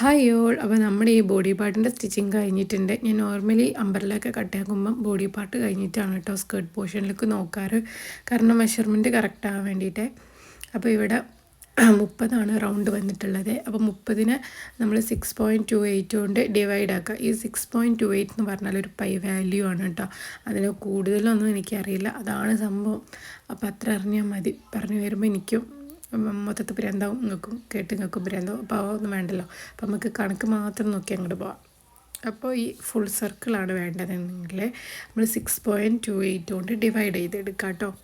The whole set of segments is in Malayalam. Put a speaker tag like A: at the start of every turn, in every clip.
A: ഹായ് ഓൾ അപ്പോൾ നമ്മുടെ ഈ ബോഡി പാർട്ടിന്റെ സ്റ്റിച്ചിങ് കഴിഞ്ഞിട്ടുണ്ട്. ഞാൻ നോർമലി അമ്പറിലൊക്കെ കട്ടാക്കുമ്പം ബോഡി പാർട്ട് കഴിഞ്ഞിട്ടാണ് കേട്ടോ സ്കേർട്ട് പോർഷനിലേക്ക് നോക്കാറ്. കാരണം മെഷർമെന്റ് കറക്റ്റ് ആവാൻ വേണ്ടിയിട്ട്. അപ്പോൾ ഇവിടെ മുപ്പതാണ് റൗണ്ട് വന്നിട്ടുള്ളത്. അപ്പോൾ മുപ്പതിന് നമ്മൾ സിക്സ് പോയിന്റ് ടു എയ്റ്റ് കൊണ്ട് ഡിവൈഡ് ആക്കുക ഈ സിക്സ് പോയിന്റ് ടു എയ്റ്റ് എന്ന് പറഞ്ഞാൽ ഒരു പൈ വാല്യൂ ആണ് കേട്ടോ അതിൽ കൂടുതലൊന്നും എനിക്കറിയില്ല. അതാണ് സംഭവം. അപ്പോൾ അത്ര അറിഞ്ഞാൽ മതി. പറഞ്ഞു വരുമ്പോൾ എനിക്കും മൊത്തത്തിൽ ഭ്രാന്താവും. നിങ്ങൾക്കും കേട്ട് നിങ്ങൾക്കും ഭ്രാന്താവും. അപ്പോൾ അതൊന്നും വേണ്ടല്ലോ. അപ്പോൾ നമുക്ക് കണക്ക് മാത്രം നോക്കി അങ്ങോട്ട് പോവാം. അപ്പോൾ ഈ ഫുൾ സർക്കിളാണ് വേണ്ടതെങ്കിൽ നമ്മൾ സിക്സ് പോയിന്റ് ടു എയ്റ്റ് കൊണ്ട് ഡിവൈഡ് ചെയ്തെടുക്കാം കേട്ടോ.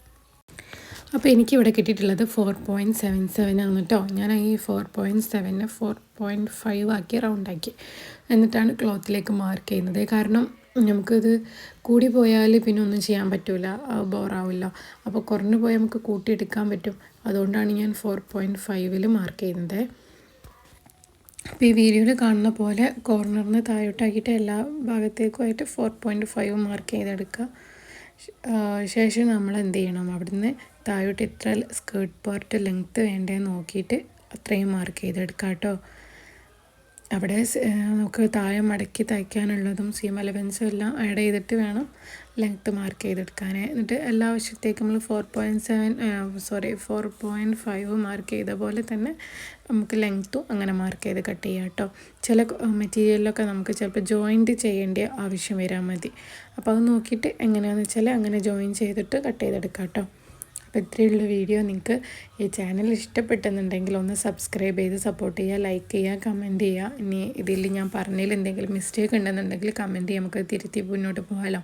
A: അപ്പോൾ എനിക്കിവിടെ കിട്ടിയിട്ടുള്ളത് ഫോർ പോയിന്റ് സെവൻ സെവൻ ആണ് കേട്ടോ. ഞാൻ ഈ ഫോർ പോയിന്റ് സെവനെ ഫോർ പോയിന്റ് ഫൈവ് ആക്കി റൗണ്ടാക്കി എന്നിട്ടാണ് ക്ലോത്തിലേക്ക് മാർക്ക് ചെയ്യുന്നത്. കാരണം നമുക്കത് കൂടി പോയാൽ പിന്നെ ഒന്നും ചെയ്യാൻ പറ്റില്ല ബോറാവില്ല. അപ്പോൾ കുറഞ്ഞു പോയാൽ നമുക്ക് കൂട്ടിയെടുക്കാൻ പറ്റും. അതുകൊണ്ടാണ് ഞാൻ ഫോർ പോയിന്റ് ഫൈവിൽ മാർക്ക് ചെയ്യുന്നത് അപ്പോൾ ഈ വീഡിയോയിൽ കാണുന്ന പോലെ കോർണറിന് താഴോട്ടാക്കിയിട്ട് എല്ലാ ഭാഗത്തേക്കുമായിട്ട് ഫോർ പോയിന്റ് ഫൈവ് മാർക്ക് ചെയ്തെടുക്കുക ശേഷം നമ്മൾ എന്ത് ചെയ്യണം അവിടുന്ന് താഴോട്ട് എത്ര സ്കേർട്ട് പാർട്ട് ലെങ്ത്ത് വേണ്ടതെന്ന് നോക്കിയിട്ട് അത്രയും മാർക്ക് ചെയ്തെടുക്കാം കേട്ടോ അവിടെ നമുക്ക് താഴെ മടക്കി തയ്ക്കാനുള്ളതും സീം അലവൻസും എല്ലാം ആഡ് ചെയ്തിട്ട് വേണം ലെങ്ത്ത് മാർക്ക് ചെയ്തെടുക്കാൻ എന്നിട്ട് എല്ലാ വശത്തേക്കും നമ്മൾ four point seven sorry four point five mark ചെയ്ത പോലെ തന്നെ നമുക്ക് ലെങ്ത്തും അങ്ങനെ മാർക്ക് ചെയ്ത് കട്ട് ചെയ്യാം കേട്ടോ. ചില മെറ്റീരിയലിലൊക്കെ നമുക്ക് ചിലപ്പോൾ ജോയിന്റ് ചെയ്യേണ്ട ആവശ്യം വരാൻ മതി. അപ്പോൾ അത് നോക്കിയിട്ട് എങ്ങനെയാണെന്ന് വെച്ചാൽ അങ്ങനെ ജോയിൻ ചെയ്തിട്ട് കട്ട് ചെയ്തെടുക്കാം കേട്ടോ. അപ്പോൾ ഇത്രയുള്ള വീഡിയോ നിങ്ങൾക്ക് ഈ ചാനൽ ഇഷ്ടപ്പെട്ടെന്നുണ്ടെങ്കിൽ ഒന്ന് സബ്സ്ക്രൈബ് ചെയ്ത് സപ്പോർട്ട് ചെയ്യുക ലൈക്ക് ചെയ്യുക കമന്റ് ചെയ്യുക. ഇനി ഇതിൽ ഞാൻ പറഞ്ഞതിൽ എന്തെങ്കിലും മിസ്റ്റേക്ക് ഉണ്ടെന്നുണ്ടെങ്കിൽ കമന്റ് ചെയ്യുക നമുക്ക് തിരുത്തി മുന്നോട്ട് പോകാമല്ലോ